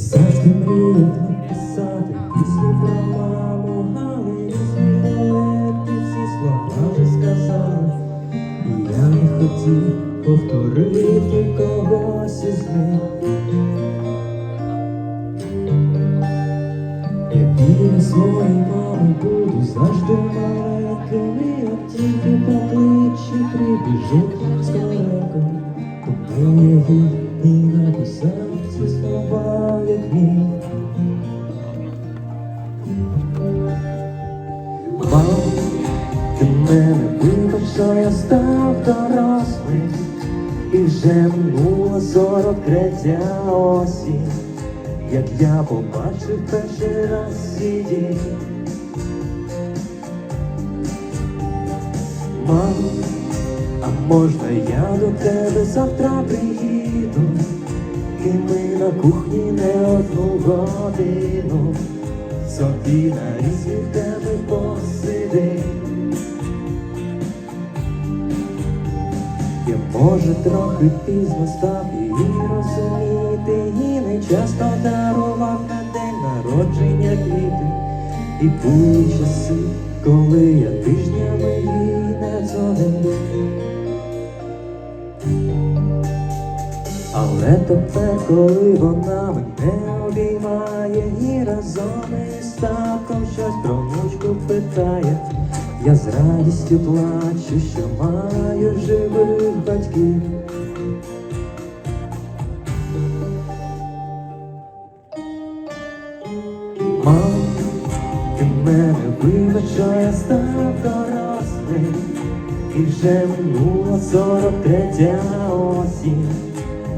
завжди мріяв написати пісню про маму, різні дуети, всі слова вже сказали. І я не хотів повторити когось із них. Я біля своєї мами буду завжди маленьким, як тільки покличе прибіжу і вже минула сорок третя осінь, як я побачив перший раз свій дім. Мам, а можна я до тебе завтра приїду, і ми на кухні не одну годину собі на різні теми посидим. Я може трохи пізно став її розуміти, і не часто дарував на день народження квіти. І були часи, коли я тижнями їй не дзвонив. Але тепер, коли вона мене обіймає і разом із татком щось про внучку питає, я з радістю плачу, що маю живих батьків. Мам, ти мене вибач, що я став дорослим, і вже минула сорок третя осінь,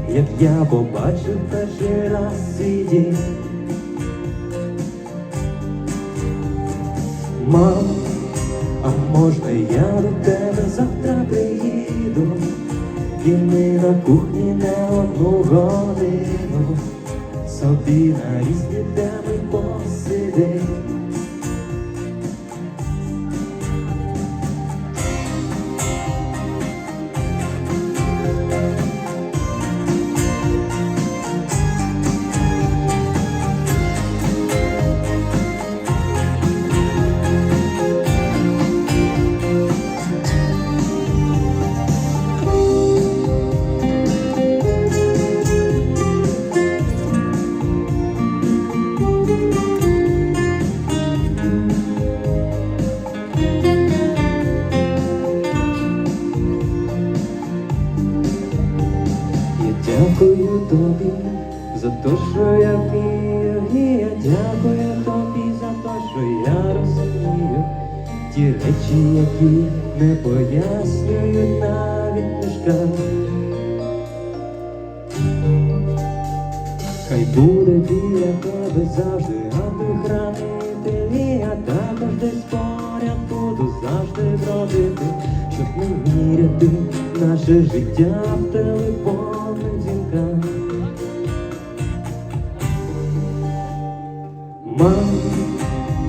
як я побачив перший раз свій. Мам, а можна я до тебе ми на кухні не одну годину собі на різні теми посидим. Дякую тобі за те, що я вмію, і я дякую тобі за те, що я розумію. Ті речі, які не пояснюють навіть книжка. Хай буде біля тебе завжди ангел-хранитель, і я також десь поряд буду завжди бродити, щоб не міряти наше життя в телефонних Мам,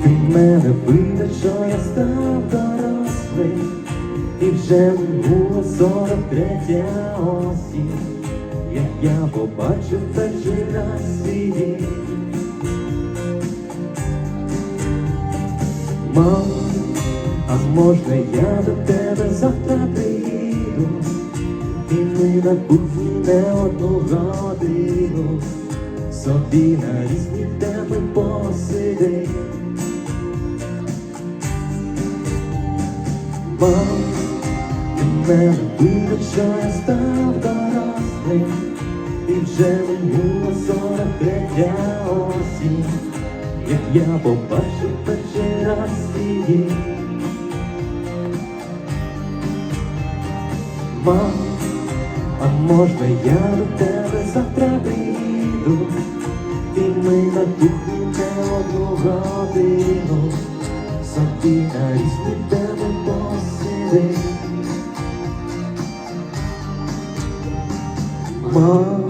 ти мене вибач, що я став дорослим, і вже минула сорок третя осінь, як я побачив перший раз свій. Мам, а можна я до тебе завтра приїду, і ми на кухні не одну годину. Собі на різні теми посидим. Мам, ти мене вибач, що я став дорослим, і вже минула сорок третя осінь, як я побачив перший раз її. Мам, а можна я до тебе завтра приїду, і ми на не одну годину собі на різні теми посидим. Мам,